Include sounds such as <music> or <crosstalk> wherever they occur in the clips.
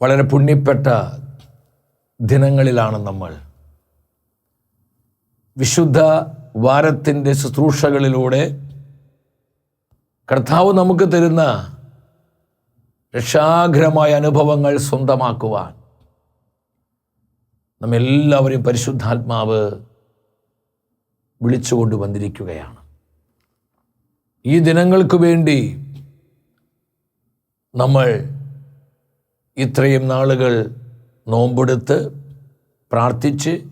വളരെ പുണ്യപ്പെട്ട ദിനങ്ങളിലാണ് നമ്മൾ. വിശുദ്ധ വാരത്തിന്റെ ശുശ്രൂഷകളിലൂടെ കർത്താവ് നമുക്ക് തരുന്ന രക്ഷാഗ്രഹമായ അനുഭവങ്ങൾ സ്വന്തമാക്കുവാൻ നമ്മെല്ലാവരെയും പരിശുദ്ധാത്മാവ് വിളിച്ചുകൊണ്ട് വന്നിരിക്കുകയാണ്. ഈ ദിനങ്ങൾക്ക് വേണ്ടി നമ്മൾ ഇത്രയും നാളുകൾ നോമ്പെടുത്ത് പ്രാർത്ഥിച്ച്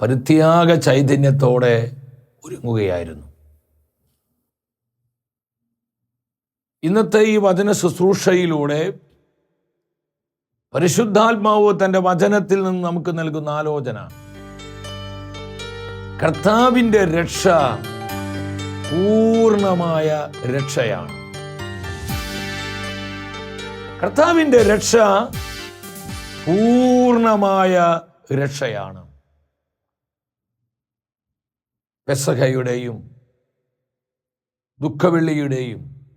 പരിത്യാഗ ചൈതന്യത്തോടെ ഒരുങ്ങുകയായിരുന്നു. ഇന്നത്തെ ഈ വചന ശുശ്രൂഷയിലൂടെ പരിശുദ്ധാത്മാവ് തന്റെ വചനത്തിൽ നിന്ന് നമുക്ക് നൽകുന്ന ആലോചന. കർത്താവിന്റെ രക്ഷ പൂർണമായ രക്ഷയാണ്. കർത്താവിന്റെ രക്ഷ പൂർണമായ രക്ഷയാണ്. പെസഹയുടെയും ദുഃഖവെള്ളിയുടെയും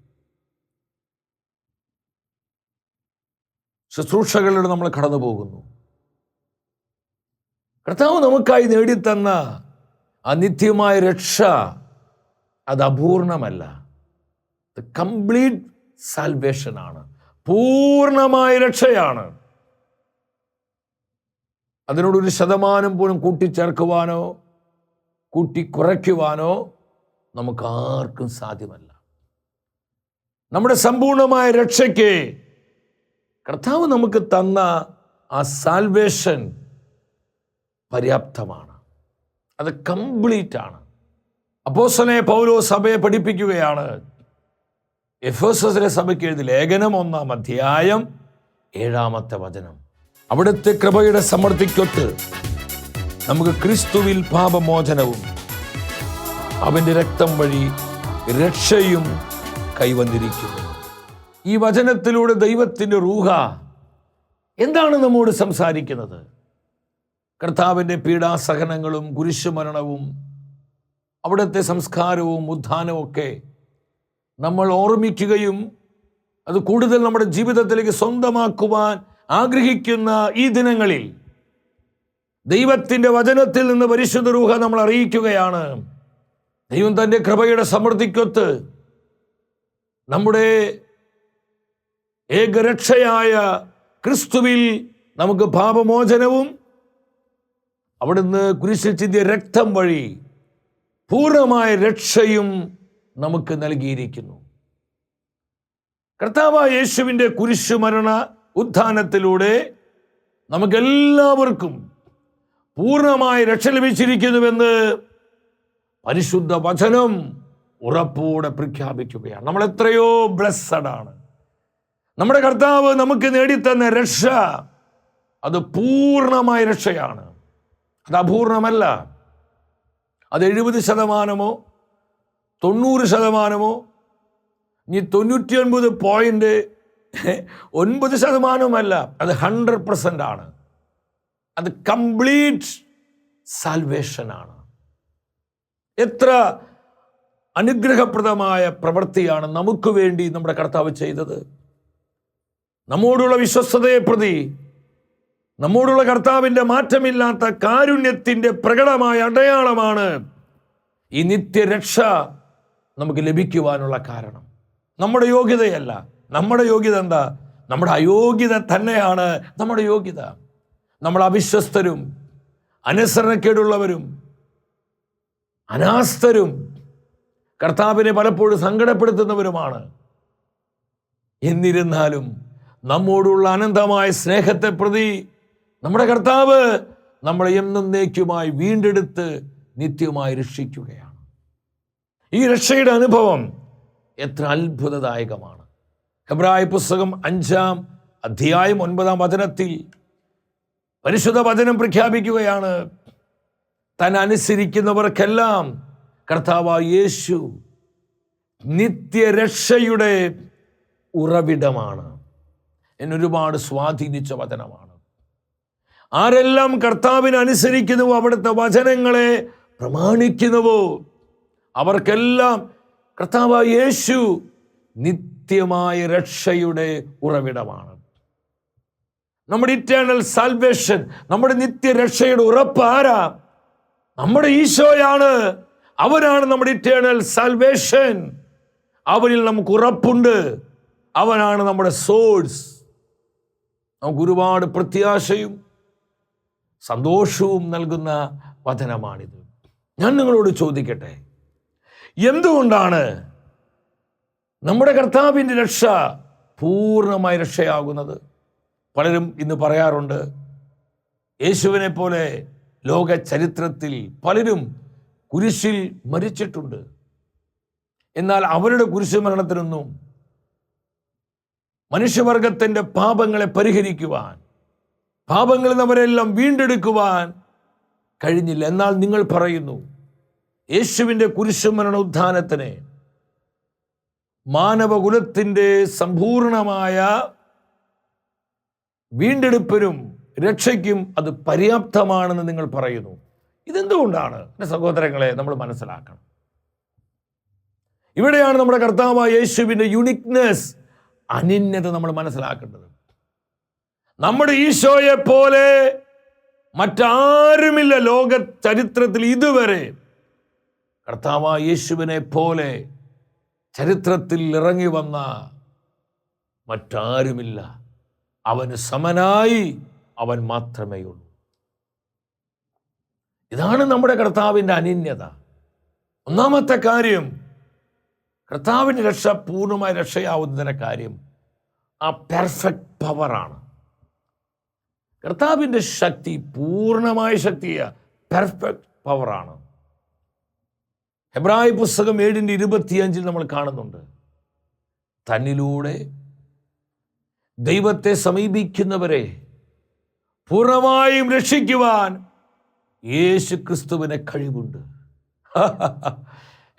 ശുശ്രൂഷകളിലൂടെ നമ്മൾ കടന്നു പോകുന്നു കർത്താവ് നമുക്കായി നേടിത്തന്ന ആ നിത്യമായ രക്ഷ അത് അപൂർണമല്ല. കംപ്ലീറ്റ് സാൽവേഷൻ ആണ്. പൂർണമായ രക്ഷയാണ്. അതിനോടൊരു ശതമാനം പോലും കൂട്ടിച്ചേർക്കുവാനോ കൂട്ടിക്കുറയ്ക്കുവാനോ നമുക്ക് ആർക്കും സാധ്യമല്ല. നമ്മുടെ സമ്പൂർണമായ രക്ഷയ്ക്ക് കർത്താവ് നമുക്ക് തന്ന ആ സാൽവേഷൻ പര്യാപ്തമാണ്. അത് കംപ്ലീറ്റ് ആണ്. അപ്പോസനെ പൗരോ സഭയെ പഠിപ്പിക്കുകയാണ്. എഫോസസിലെ സഭയ്ക്ക് എഴുതി ലേഖനം ഒന്നാം അധ്യായം ഏഴാമത്തെ വചനം. അവിടുത്തെ കൃപയുടെ സമൃദ്ധിക്കൊത്ത് നമുക്ക് ക്രിസ്തുവിൽ പാപമോചനവും അവന്റെ രക്തം വഴി രക്ഷയും കൈവന്നിരിക്കുന്നു. ഈ വചനത്തിലൂടെ ദൈവത്തിന്റെ റൂഹ എന്താണ് നമ്മോട് സംസാരിക്കുന്നത്? കർത്താവിന്റെ പീഡാസഹനങ്ങളും കുരിശുമരണവും അവിടുത്തെ സംസ്കാരവും ഉദ്ധാനവും ഒക്കെ നമ്മൾ ഓർമ്മിക്കുകയും അത് കൂടുതൽ നമ്മുടെ ജീവിതത്തിലേക്ക് സ്വന്തമാക്കുവാൻ ആഗ്രഹിക്കുന്ന ഈ ദിനങ്ങളിൽ ദൈവത്തിന്റെ വചനത്തിൽ നിന്ന് പരിശുദ്ധ രൂഹ നമ്മൾ അറിയിക്കുകയാണ്. ദൈവം തന്റെ കൃപയുടെ സമൃദ്ധിക്കൊത്ത് നമ്മുടെ ഏകരക്ഷയായ ക്രിസ്തുവിൽ നമുക്ക് പാപമോചനവും അവിടുന്ന് കുരിശിൽ ചിന്തിയ രക്തം വഴി പൂർണമായ രക്ഷയും നമുക്ക് നൽകിയിരിക്കുന്നു. കർത്താവ യേശുവിന്റെ കുരിശുമരണ ഉത്ഥാനത്തിലൂടെ നമുക്കെല്ലാവർക്കും പൂർണമായി രക്ഷ ലഭിച്ചിരിക്കുന്നുവെന്ന് പരിശുദ്ധ വചനം ഉറപ്പോടെ പ്രഖ്യാപിക്കുകയാണ്. നമ്മൾ എത്രയോ ബ്ലെസ്സഡ് ആണ് നമ്മുടെ കർത്താവ് നമുക്ക് നേടിത്തന്ന രക്ഷ അത് പൂർണമായ രക്ഷയാണ്. അത് അപൂർണമല്ല. അത് എഴുപത് ശതമാനമോ തൊണ്ണൂറ് ശതമാനമോ? ഇനി തൊണ്ണൂറ്റി ഒൻപത് പോയിന്റ് ഒൻപത് ശതമാനവുമല്ല അത് ഹൺഡ്രഡ് പെർസെന്റ് ആണ്. അത് കംപ്ലീറ്റ് സാൽവേഷനാണ് എത്ര അനുഗ്രഹപ്രദമായ പ്രവൃത്തിയാണ് നമുക്ക് വേണ്ടി നമ്മുടെ കർത്താവ് ചെയ്തത്. നമ്മോടുള്ള വിശ്വസ്തതയെ പ്രതി നമ്മോടുള്ള കർത്താവിന്റെ മാറ്റമില്ലാത്ത കാരുണ്യത്തിന്റെ പ്രകടമായ അടയാളമാണ് ഈ നിത്യരക്ഷ നമുക്ക് ലഭിക്കുവാനുള്ള കാരണം. നമ്മുടെ യോഗ്യതയല്ല. നമ്മുടെ യോഗ്യത എന്താ? നമ്മുടെ അയോഗ്യത തന്നെയാണ് നമ്മുടെ യോഗ്യത. നമ്മൾ അവിശ്വസ്തരും അനുസരണക്കേടുള്ളവരും അനാസ്ഥരും കർത്താവിനെ പലപ്പോഴും സങ്കടപ്പെടുത്തുന്നവരുമാണ്. എന്നിരുന്നാലും നമ്മോടുള്ള അനന്തമായ സ്നേഹത്തെ പ്രതി നമ്മുടെ കർത്താവ് നമ്മളെ എന്നും നേക്കുമായി വീണ്ടെടുത്ത് നിത്യമായി രക്ഷിക്കുകയാണ്. ഈ രക്ഷയുടെ അനുഭവം എത്ര അത്ഭുതദായകമാണ്. ഹെബ്രായ പുസ്തകം അഞ്ചാം അധ്യായം ഒൻപതാം വചനത്തിൽ പരിശുദ്ധ വചനം പ്രഖ്യാപിക്കുകയാണ്. താൻ അനുസരിക്കുന്നവർക്കെല്ലാം കർത്താവ് യേശു നിത്യരക്ഷയുടെ ഉറവിടമാണ്. എന്നൊരുപാട് സ്വാധീനിച്ച വചനമാണ്. ആരെല്ലാം കർത്താവിനെ അനുസരിക്കുന്നുവോ അവിടുത്തെ വചനങ്ങളെ പ്രമാണിക്കുന്നുവോ അവർക്കെല്ലാം കർത്താവ് യേശു നിത്യമായ രക്ഷയുടെ ഉറവിടമാണ്. നമ്മുടെ ഇറ്റേണൽ സാൽവേഷൻ നമ്മുടെ നിത്യരക്ഷയുടെ ഉറപ്പ് ആരാ? നമ്മുടെ ഈശോയാണ്. അവനാണ് നമ്മുടെ ഇറ്റേണൽ സാൽവേഷൻ അവരിൽ നമുക്ക് ഉറപ്പുണ്ട്. അവനാണ് നമ്മുടെ സോഴ്സ് നമുക്ക് ഒരുപാട് പ്രത്യാശയും സന്തോഷവും നൽകുന്ന വചനമാണിത്. ഞാൻ നിങ്ങളോട് ചോദിക്കട്ടെ? എന്തുകൊണ്ടാണ്? നമ്മുടെ കർത്താവിന്റെ രക്ഷ പൂർണമായി രക്ഷയാകുന്നത്. പലരും ഇന്ന് പറയാറുണ്ട് യേശുവിനെ പോലെ ലോക ചരിത്രത്തിൽ പലരും കുരിശിൽ മരിച്ചിട്ടുണ്ട്. എന്നാൽ അവരുടെ കുരിശ് മരണത്തിനൊന്നും മനുഷ്യവർഗത്തിന്റെ പാപങ്ങളെ പരിഹരിക്കുവാൻ പാപങ്ങളിൽ അവരെല്ലാം വീണ്ടെടുക്കുവാൻ കഴിഞ്ഞില്ല. എന്നാൽ നിങ്ങൾ പറയുന്നു യേശുവിന്റെ കുരിശുമരണ ഉത്ഥാനത്തിന് മാനവകുലത്തിന്റെ സമ്പൂർണമായ വീണ്ടെടുപ്പിനും രക്ഷയ്ക്കും അത് പര്യാപ്തമാണെന്ന് നിങ്ങൾ പറയുന്നു. ഇതെന്തുകൊണ്ടാണ്? എന്റെ സഹോദരങ്ങളെ നമ്മൾ മനസ്സിലാക്കണം. ഇവിടെയാണ് നമ്മുടെ കർത്താവായ യേശുവിന്റെ യുണിക്നെസ് അനിന്യത നമ്മൾ മനസ്സിലാക്കേണ്ടത്. നമ്മുടെ ഈശോയെ പോലെ മറ്റാരുമില്ല ലോക ചരിത്രത്തിൽ ഇതുവരെ കർത്താവായ യേശുവിനെ പോലെ ചരിത്രത്തിൽ ഇറങ്ങി വന്ന മറ്റാരുമില്ല. അവന് സമനായി അവൻ മാത്രമേ ഉള്ളൂ. ഇതാണ് നമ്മുടെ കർത്താവിന്റെ അനിന്യത. ഒന്നാമത്തെ കാര്യം കർത്താവിന്റെ രക്ഷ പൂർണമായി രക്ഷയാവുന്നതിന്റെ കാര്യം ആ പെർഫെക്റ്റ് പവറാണ്. കർത്താവിന്റെ ശക്തി പൂർണമായ ശക്തിയ പെർഫെക്റ്റ് പവറാണ്. ഹെബ്രായ പുസ്തകം ഏഴിന്റെ ഇരുപത്തിയഞ്ചിൽ നമ്മൾ കാണുന്നുണ്ട്. തന്നിലൂടെ ദൈവത്തെ സമീപിക്കുന്നവരെ പൂർണമായും രക്ഷിക്കുവാൻ യേശു ക്രിസ്തുവിന് കഴിവുണ്ട്. <laughs>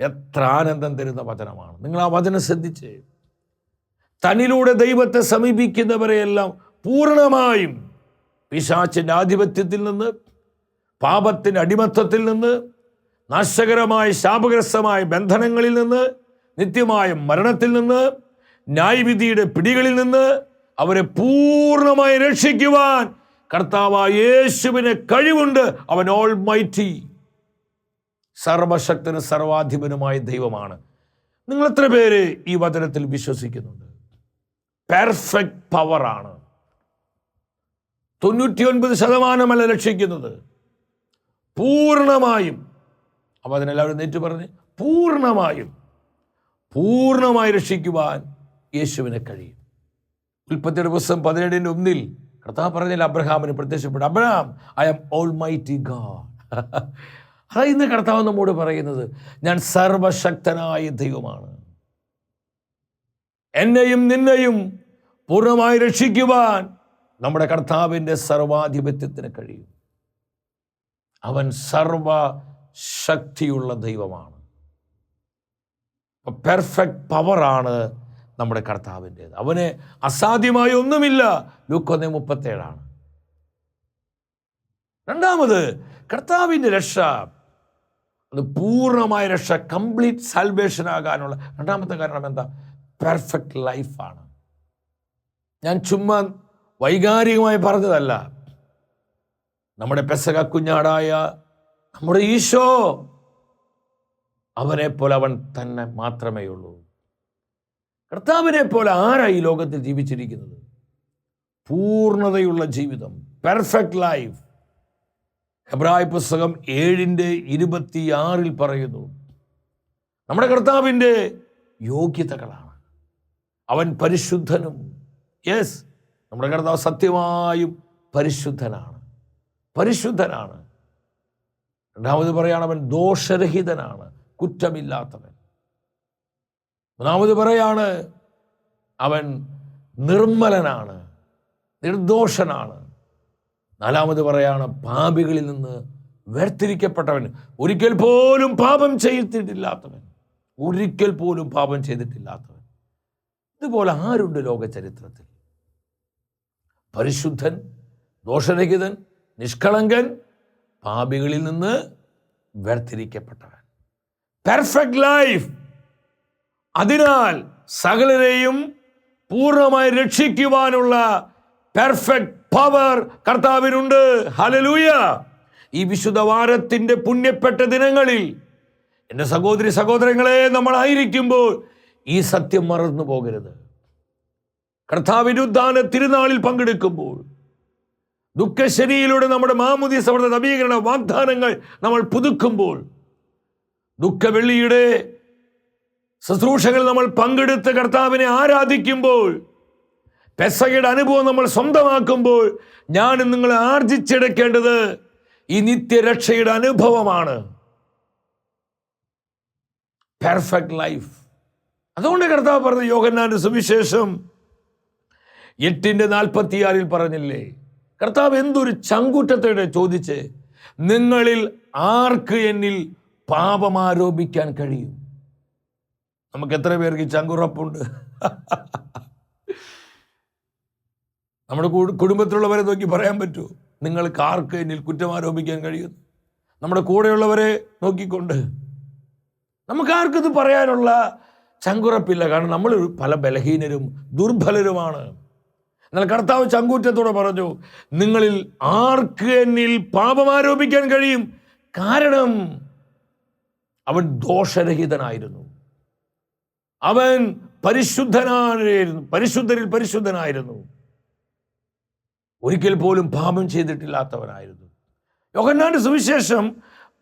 എത്ര ആനന്ദം തരുന്ന വചനമാണ്. നിങ്ങൾ ആ വചനം ശ്രദ്ധിച്ച്. തന്നിലൂടെ ദൈവത്തെ സമീപിക്കുന്നവരെയെല്ലാം പൂർണമായും പിശാച്ചിന്റെ ആധിപത്യത്തിൽ നിന്ന് പാപത്തിന്റെ അടിമത്തത്തിൽ നിന്ന് നാശകരമായ ശാപഗ്രസ്തമായ ബന്ധനങ്ങളിൽ നിന്ന് നിത്യമായ മരണത്തിൽ നിന്ന് ന്യായവിധിയുടെ പിടികളിൽ നിന്ന് അവരെ പൂർണമായി രക്ഷിക്കുവാൻ കർത്താവായ യേശുവിന് കഴിവുണ്ട്. അവൻ ഓൾ മൈറ്റി സർവശക്തനും സർവാധിപനുമായ ദൈവമാണ്. നിങ്ങൾ എത്ര പേര് ഈ വചനത്തിൽ വിശ്വസിക്കുന്നുണ്ട്? പെർഫെക്റ്റ് പവറാണ് തൊണ്ണൂറ്റിയൊൻപത് ശതമാനമല്ല രക്ഷിക്കുന്നത്. പൂർണമായും അപ്പോൾ അതിനെല്ലാവരും നേറ്റു പറഞ്ഞ് പൂർണമായും പൂർണമായി രക്ഷിക്കുവാൻ യേശുവിനെ കഴിയും. ഉൽപ്പത്തിയുടെ ദിവസം പതിനേഴിന്റെ ഒന്നിൽ കർത്താവ് പറഞ്ഞില്ല അബ്രഹാമിന് പ്രത്യക്ഷപ്പെട്ടു. Abraham I am almighty God അതാ ഇന്ന് കർത്താവ് നമ്മോട് പറയുന്നത് ഞാൻ സർവശക്തനായ ദൈവമാണ്. എന്നെയും നിന്നെയും പൂർണമായി രക്ഷിക്കുവാൻ നമ്മുടെ കർത്താവിന്റെ സർവാധിപത്യത്തിന് കഴിയും. അവൻ സർവശക്തിയുള്ള ദൈവമാണ്. പെർഫെക്റ്റ് പവറാണ് നമ്മുടെ കർത്താവിന്റേത്. അവന് അസാധ്യമായ ഒന്നുമില്ല. ലൂക്കൊന്ന് മുപ്പത്തേഴാണ്. രണ്ടാമത് കർത്താവിന്റെ രക്ഷ. അത് പൂർണമായ രക്ഷ കംപ്ലീറ്റ് സാൽവേഷൻ ആകാനുള്ള. രണ്ടാമത്തെ കാരണം എന്താ? പെർഫെക്റ്റ് ലൈഫാണ് ഞാൻ ചുമ്മാ വൈകാരികമായി പറഞ്ഞതല്ല. നമ്മുടെ പെസക കുഞ്ഞാടായ നമ്മുടെ ഈശോ അവനെ പോലെ അവൻ തന്നെ മാത്രമേ ഉള്ളൂ. കർത്താവിനെ പോലെ ആരാ ഈ ലോകത്തിൽ ജീവിച്ചിരിക്കുന്നത്? പൂർണതയുള്ള ജീവിതം പെർഫെക്റ്റ് ലൈഫ് ഹെബ്രായ പുസ്തകം ഏഴിന്റെ ഇരുപത്തിയാറിൽ പറയുന്നു നമ്മുടെ കർത്താവിന്റെ യോഗ്യതകളാണ്. അവൻ പരിശുദ്ധനും. യെസ് നമ്മുടെ കർത്താവ് സത്യമായും പരിശുദ്ധനാണ്. പരിശുദ്ധനാണ്. രണ്ടാമത് പറയാണ് അവൻ ദോഷരഹിതനാണ് കുറ്റമില്ലാത്തവൻ. മൂന്നാമത് പറയാണ് അവൻ നിർമ്മലനാണ് നിർദോഷനാണ്. നാലാമത് പറയാണ് പാപികളിൽ നിന്ന് വേർതിരിക്കപ്പെട്ടവൻ ഒരിക്കൽ പോലും പാപം ചെയ്തിട്ടില്ലാത്തവൻ. ഒരിക്കൽ പോലും പാപം ചെയ്തിട്ടില്ലാത്തവൻ. ഇതുപോലെ ആരുണ്ട് ലോക ചരിത്രത്തിൽ പരിശുദ്ധൻ ദോഷരഹിതൻ നിഷ്കളങ്കൻ പാപികളിൽ നിന്ന് വേർതിരിക്കപ്പെട്ടവൻ. പെർഫെക്റ്റ് ലൈഫ് അതിനാൽ സകലരെയും പൂർണമായി രക്ഷിക്കുവാനുള്ള പെർഫെക്റ്റ് പവർ കർത്താവിനുണ്ട്. ഹലലൂയ ഈ വിശുദ്ധ വാരത്തിന്റെ പുണ്യപ്പെട്ട ദിനങ്ങളിൽ എന്റെ സഹോദരി സഹോദരങ്ങളെ നമ്മളായിരിക്കുമ്പോൾ ഈ സത്യം മറന്നു പോകരുത്. കർത്താവിനുദ്ധാന തിരുനാളിൽ പങ്കെടുക്കുമ്പോൾ ദുഃഖശനിയിലൂടെ നമ്മുടെ മാമുദി സമൃദ്ധ നവീകരണ വാഗ്ദാനങ്ങൾ നമ്മൾ പുതുക്കുമ്പോൾ ദുഃഖവെള്ളിയുടെ ശുശ്രൂഷകൾ നമ്മൾ പങ്കെടുത്ത് കർത്താവിനെ ആരാധിക്കുമ്പോൾ പെസകയുടെ അനുഭവം നമ്മൾ സ്വന്തമാക്കുമ്പോൾ ഞാൻ നിങ്ങൾ ആർജിച്ചെടുക്കേണ്ടത് ഈ നിത്യരക്ഷയുടെ അനുഭവമാണ്. പെർഫെക്റ്റ് ലൈഫ് അതുകൊണ്ട് കർത്താവ് പറഞ്ഞ യോഹന്നാന്റെ സുവിശേഷം എട്ടിന്റെ നാൽപ്പത്തിയാറിൽ പറഞ്ഞില്ലേ? കർത്താവ് എന്തൊരു ചങ്കൂറ്റത്തോടെ ചോദിച്ച് നിങ്ങളിൽ ആർക്ക് എന്നിൽ പാപം ആരോപിക്കാൻ കഴിയും? നമുക്ക് എത്ര പേർക്ക് ചങ്കുറപ്പുണ്ട്? <laughs> നമ്മുടെ കുടുംബത്തിലുള്ളവരെ നോക്കി പറയാൻ പറ്റുമോ നിങ്ങൾക്ക് ആർക്ക് എന്നിൽ കുറ്റം ആരോപിക്കാൻ കഴിയുന്നു നമ്മുടെ കൂടെയുള്ളവരെ നോക്കിക്കൊണ്ട് നമുക്ക് ആർക്കും പറയാനുള്ള ചങ്കുറപ്പില്ല കാരണം നമ്മൾ പല ബലഹീനരും ദുർബലരുമാണ്. എന്നാൽ കർത്താവ് ചങ്കൂറ്റത്തോടെ പറഞ്ഞു നിങ്ങളിൽ ആർക്ക് എന്നിൽ പാപം ആരോപിക്കാൻ കഴിയും? കാരണം അവൻ ദോഷരഹിതനായിരുന്നു. അവൻ പരിശുദ്ധനായിരുന്നു പരിശുദ്ധരിൽ പരിശുദ്ധനായിരുന്നു. ഒരിക്കൽ പോലും പാപം ചെയ്തിട്ടില്ലാത്തവനായിരുന്നു. യോഹന്നാന്റെ സുവിശേഷം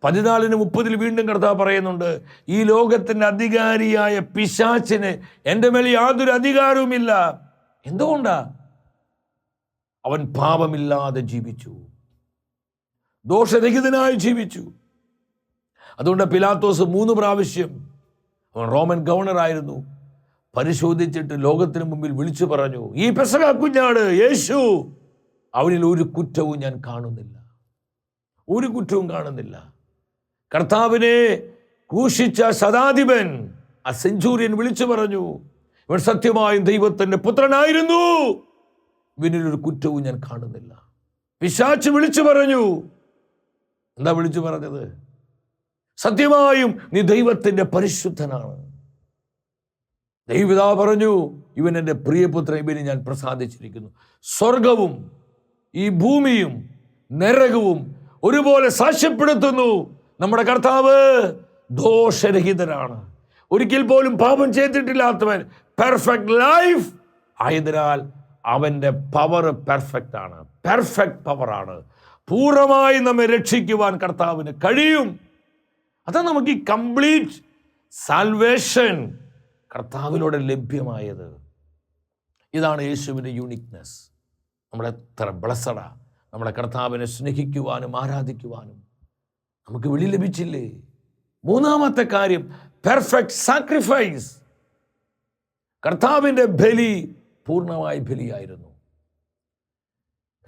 പതിനാലിന് മുപ്പതിൽ വീണ്ടും കർത്താവ് പറയുന്നുണ്ട് ഈ ലോകത്തിന്റെ അധികാരിയായ പിശാച്ചിന് എന്റെ മേൽ യാതൊരു അധികാരവുമില്ല. എന്തുകൊണ്ടാ? അവൻ പാപമില്ലാതെ ജീവിച്ചു. ദോഷരഹിതനായി ജീവിച്ചു. അതുകൊണ്ട് പിലാത്തോസ് മൂന്ന് പ്രാവശ്യം അവൻ റോമൻ ഗവർണർ ആയിരുന്നു. പരിശോധിച്ചിട്ട് ലോകത്തിന് മുമ്പിൽ വിളിച്ചു പറഞ്ഞു ഈ പെസക കുഞ്ഞാട് യേശു. അവനിൽ ഒരു കുറ്റവും ഞാൻ കാണുന്നില്ല. ഒരു കുറ്റവും കാണുന്നില്ല. കർത്താവിനെ ക്രൂശിച്ച ശതാധിപൻ ആ സെഞ്ചൂരിയൻ വിളിച്ചു പറഞ്ഞു ഇവൻ സത്യമായും ദൈവത്തിന്റെ പുത്രനായിരുന്നു. ഇവനിൽ ഒരു കുറ്റവും ഞാൻ കാണുന്നില്ല. പിശാച്ച് വിളിച്ചു പറഞ്ഞു. എന്താ വിളിച്ചു പറഞ്ഞത്? സത്യമായും നീ ദൈവത്തിന്റെ പരിശുദ്ധനാണ്. ദൈവതാ പറഞ്ഞു ഇവൻ എന്റെ പ്രിയപുത്രൻ ഇവന് ഞാൻ പ്രസാദിച്ചിരിക്കുന്നു. സ്വർഗവും ഈ ഭൂമിയും നരകവും ഒരുപോലെ സാക്ഷ്യപ്പെടുത്തുന്നു നമ്മുടെ കർത്താവ്. ദോഷരഹിതനാണ്. ഒരിക്കൽ പോലും പാപം ചെയ്തിട്ടില്ലാത്തവൻ പെർഫെക്റ്റ് ലൈഫ് ആയതിനാൽ അവന്റെ പവർ പെർഫെക്റ്റ് ആണ്. പെർഫെക്റ്റ് പവറാണ് പൂർണമായി നമ്മെ രക്ഷിക്കുവാൻ കർത്താവിന് കഴിയും. അതാണ് നമുക്ക് ഈ കംപ്ലീറ്റ് സാൽവേഷൻ കർത്താവിലൂടെ ലഭ്യമായത്. ഇതാണ് യേശുവിന്റെ യൂണിക്നെസ് നമ്മളെത്ര ബ്ലസ്സഡാ നമ്മളെ കർത്താവിനെ സ്നേഹിക്കുവാനും ആരാധിക്കുവാനും നമുക്ക് വിളി ലഭിച്ചില്ലേ? മൂന്നാമത്തെ കാര്യം പെർഫെക്റ്റ് സാക്രിഫൈസ് കർത്താവിന്റെ ബലി പൂർണമായ ബലിയായിരുന്നു.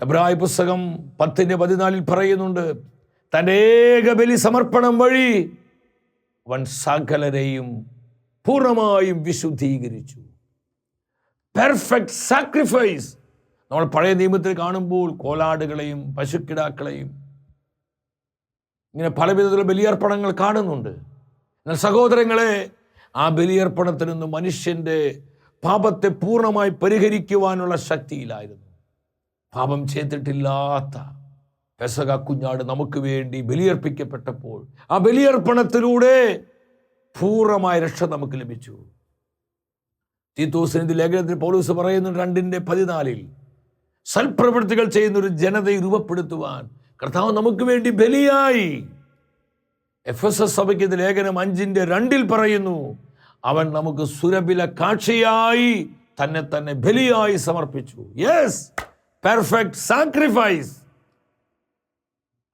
എബ്രായ പുസ്തകം പത്തിന്റെ പതിനാലിൽ പറയുന്നുണ്ട് തന്റെ ഏക ബലി സമർപ്പണം വഴി വൻ സകലരെയും പൂർണമായും വിശുദ്ധീകരിച്ചു. പെർഫെക്റ്റ് സാക്രിഫൈസ് നമ്മൾ പഴയ നിയമത്തിൽ കാണുമ്പോൾ കോലാടുകളെയും പശുക്കിടാക്കളെയും ഇങ്ങനെ പല വിധത്തിലുള്ള ബലിയർപ്പണങ്ങൾ കാണുന്നുണ്ട്. എന്നാൽ സഹോദരങ്ങളെ ആ ബലിയർപ്പണത്തിനൊന്നും മനുഷ്യന്റെ പാപത്തെ പൂർണമായി പരിഹരിക്കുവാനുള്ള ശക്തിയിലായിരുന്നു. പാപം ചെയ്തിട്ടില്ലാത്ത പെസക കുഞ്ഞാട് നമുക്ക് വേണ്ടി ബലിയർപ്പിക്കപ്പെട്ടപ്പോൾ ആ ബലിയർപ്പണത്തിലൂടെ പൂർണമായ രക്ഷ നമുക്ക് ലഭിച്ചു. തീത്തോസിന് ഇത് ലേഖനത്തിൽ പൗലൂസ് പറയുന്നു രണ്ടിന്റെ പതിനാലിൽ സൽപ്രവൃത്തികൾ ചെയ്യുന്ന ഒരു ജനതയെ രൂപപ്പെടുത്തുവാൻ കർത്താവ് നമുക്ക് വേണ്ടി ബലിയായി. എഫ് എസ് എസ് സഭയ്ക്ക് ലേഖനം അഞ്ചിന്റെ രണ്ടിൽ പറയുന്നു അവൻ നമുക്ക് സുരബില കാക്ഷിയായി തന്നെ തന്നെ ബലിയായി സമർപ്പിച്ചു. യെസ് പെർഫെക്റ്റ് സാക്രിഫൈസ്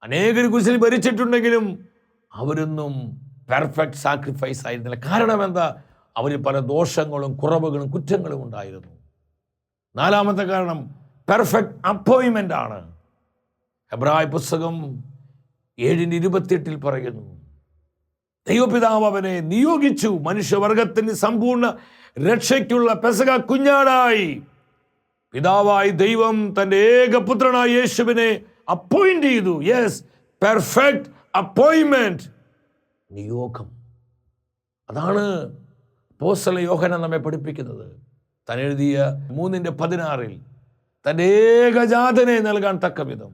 അനേകർ കുശിൽ ഭരിച്ചിട്ടുണ്ടെങ്കിലും അവരൊന്നും പെർഫെക്റ്റ് സാക്രിഫൈസ് ആയിരുന്നില്ല. കാരണം എന്താ? അവർ പല ദോഷങ്ങളും കുറവുകളും കുറ്റങ്ങളും ഉണ്ടായിരുന്നു. നാലാമത്തെ കാരണം പെർഫെക്റ്റ് അപ്പോയിൻമെന്റ് ആണ്. എബ്രായ പുസ്തകം ഏഴിന് ഇരുപത്തിയെട്ടിൽ പറയുന്നു. ദൈവപിതാവ് അവനെ നിയോഗിച്ചു. മനുഷ്യവർഗത്തിന് സമ്പൂർണ രക്ഷയ്ക്കുള്ള പെസക കുഞ്ഞാടായി. പിതാവായി ദൈവം തന്റെ ഏകപുത്രനായ യേശുവിനെ അപ്പോയിന്റ് ചെയ്തു. യെസ് പെർഫെക്റ്റ് അപ്പോയിൻമെന്റ് നിയോഗം. അതാണ് പോസ്റ്റല യോഹന നമ്മെ പഠിപ്പിക്കുന്നത്. താൻ എഴുതിയ മൂന്നിന്റെ പതിനാറിൽ തന്റെ ഏകജാതനെ നൽകാൻ തക്ക വിധം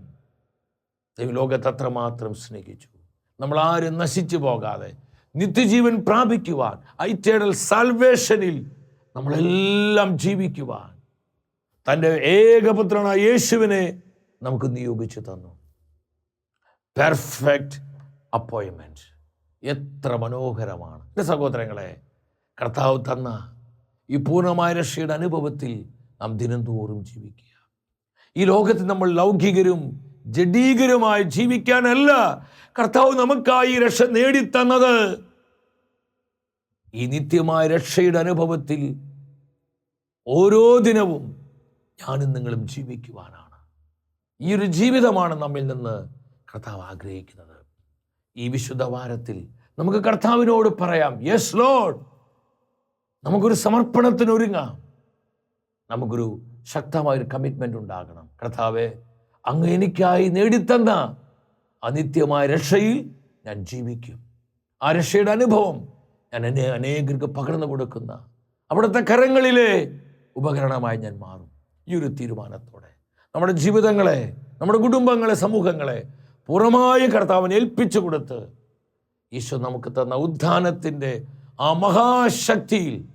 ദൈവം ലോകത്തെ അത്രമാത്രം സ്നേഹിച്ചു. നമ്മൾ ആരും നശിച്ചു പോകാതെ നിത്യജീവൻ പ്രാപിക്കുവാൻ ഐറ്റേണൽ സാൽവേഷനിൽ നമ്മളെല്ലാം ജീവിക്കുവാൻ തന്റെ ഏകപുത്രനായ യേശുവിനെ നമുക്ക് നിയോഗിച്ചു തന്നു. പെർഫെക്റ്റ് അപ്പോയിൻമെന്റ് എത്ര മനോഹരമാണ്. എന്റെ സഹോദരങ്ങളെ കർത്താവ് തന്ന ഈ പൂർണമായ രക്ഷയുടെ അനുഭവത്തിൽ നാം ദിനംതോറും ജീവിക്കുക. ഈ ലോകത്ത് നമ്മൾ ലൗകികരും ജഡീകരുമായി ജീവിക്കാനല്ല കർത്താവ് നമുക്കായി രക്ഷ നേടിത്തന്നത്. ഈ നിത്യമായ രക്ഷയുടെ അനുഭവത്തിൽ ഓരോ ദിനവും ഞാനും നിങ്ങളും ജീവിക്കുവാനാണ്. ഈ ഒരു ജീവിതമാണ് നമ്മിൽ നിന്ന് കർത്താവ് ആഗ്രഹിക്കുന്നത്. ഈ വിശുദ്ധ വാരത്തിൽ നമുക്ക് കർത്താവിനോട് പറയാം യെസ് ലോഡ് നമുക്കൊരു സമർപ്പണത്തിനൊരുങ്ങാം. നമുക്കൊരു ശക്തമായൊരു കമ്മിറ്റ്മെന്റ് ഉണ്ടാകണം. കർത്താവെ അങ്ങ് എനിക്കായി നേടിത്തന്ന അനിത്യമായ രക്ഷയിൽ ഞാൻ ജീവിക്കും. ആ രക്ഷയുടെ അനുഭവം ഞാൻ എന്നെ അനേകർക്ക് പകർന്നു കൊടുക്കുന്ന അവിടുത്തെ കരങ്ങളിലെ ഉപകരണമായി ഞാൻ മാറും. ഈ ഒരു തീരുമാനത്തോടെ നമ്മുടെ ജീവിതങ്ങളെ നമ്മുടെ കുടുംബങ്ങളെ സമൂഹങ്ങളെ പുറമായി കർത്താവിനെ ഏൽപ്പിച്ചു കൊടുത്ത് ഈശോ നമുക്ക് തന്ന ഉദ്ധാനത്തിന്റെ ആ മഹാശക്തിയിൽ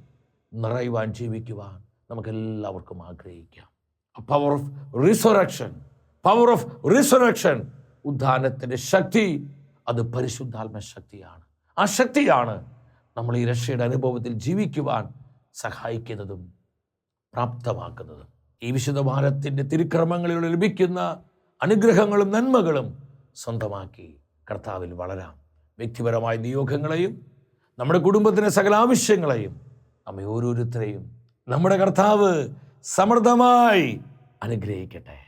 നിറയുവാൻ ജീവിക്കുവാൻ നമുക്കെല്ലാവർക്കും ആഗ്രഹിക്കാം. Power of resurrection power of resurrection ഉദ്ധാനത്തിന്റെ ശക്തി. അത് പരിശുദ്ധാത്മ ശക്തിയാണ്. ആ ശക്തിയാണ് നമ്മൾ ഈ രക്ഷയുടെ അനുഭവത്തിൽ ജീവിക്കുവാൻ സഹായിക്കുന്നതും പ്രാപ്തമാക്കുന്നതും. ഈ വിശുദ്ധ തിരുക്രമങ്ങളിലൂടെ ലഭിക്കുന്ന അനുഗ്രഹങ്ങളും നന്മകളും സ്വന്തമാക്കി കർത്താവിൽ വളരാം. വ്യക്തിപരമായ നിയോഗങ്ങളെയും നമ്മുടെ കുടുംബത്തിന്റെ സകല ആവശ്യങ്ങളെയും നമ്മെ ഓരോരുത്തരെയും നമ്മുടെ കർത്താവ് സമൃദ്ധമായി അനുഗ്രഹിക്കട്ടെ.